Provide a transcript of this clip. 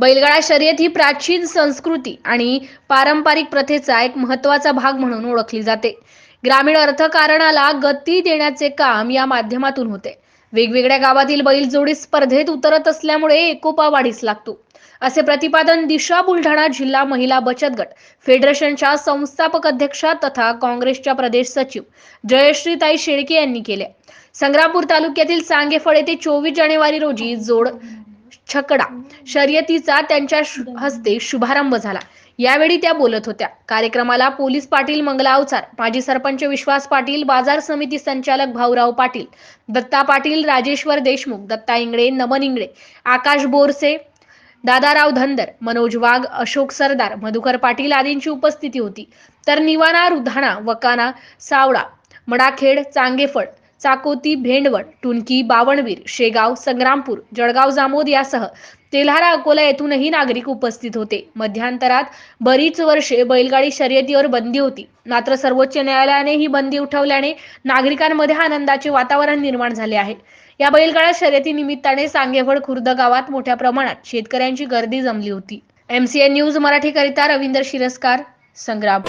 बैलगाडा शर्यत ही प्राचीन संस्कृती आणि पारंपरिक प्रथेचा एक महत्त्वाचा भाग म्हणून ओळखली जाते. ग्रामीण अर्थकारणाला गती देण्याचे काम या माध्यमातून होते. वेगवेगळ्या गावातील बैलजोडी स्पर्धेत उतरत असल्यामुळे एकोपा वाढीस लागतो. असे प्रतिपादन दिशा बुलढाणा जिल्हा महिला बचत गट फेडरेशनच्या संस्थापक अध्यक्षा तथा काँग्रेसच्या प्रदेश सचिव जयश्रीताई शेळके यांनी केले. संग्रामपूर तालुक्यातील सांगेफळ येथे चोवीस जानेवारी रोजी जोड छकडा. शर्यतीचा त्यांच्या हस्ते शुभारंभ झाला. यावेळी त्या बोलत होत्या. कार्यक्रमाला पोलीस पाटील मंगला अवचार माजी सरपंच विश्वास पाटील बाजार समिती संचालक भाऊराव पाटील दत्ता पाटील राजेश्वर देशमुख दत्ता इंगळे नमन इंगळे आकाश बोरसे दादाराव धनदर मनोज वाघ अशोक सरदार मधुकर पाटील आदींची उपस्थिती होती. तर निवाणा रुधाणा वकाना सावळा मडाखेड चांगेफळ चाकोती भेंडवड टुनकी बावणवीर शेगाव संग्रामपूर जळगाव जामोद यासह तेल्हारा अकोला येथूनही नागरिक उपस्थित होते. मध्यांतरात बरीच वर्षे बैलगाडी शर्यतीवर बंदी होती. मात्र सर्वोच्च न्यायालयाने ही बंदी उठवल्याने नागरिकांमध्ये आनंदाचे वातावरण निर्माण झाले आहे. या बैलगाडा शर्यती निमित्ताने सांगेफळ खुर्द गावात मोठ्या प्रमाणात शेतकऱ्यांची गर्दी जमली होती. एमसीएन न्यूज मराठीकरिता रवींद्र शिरस्कार संग्राम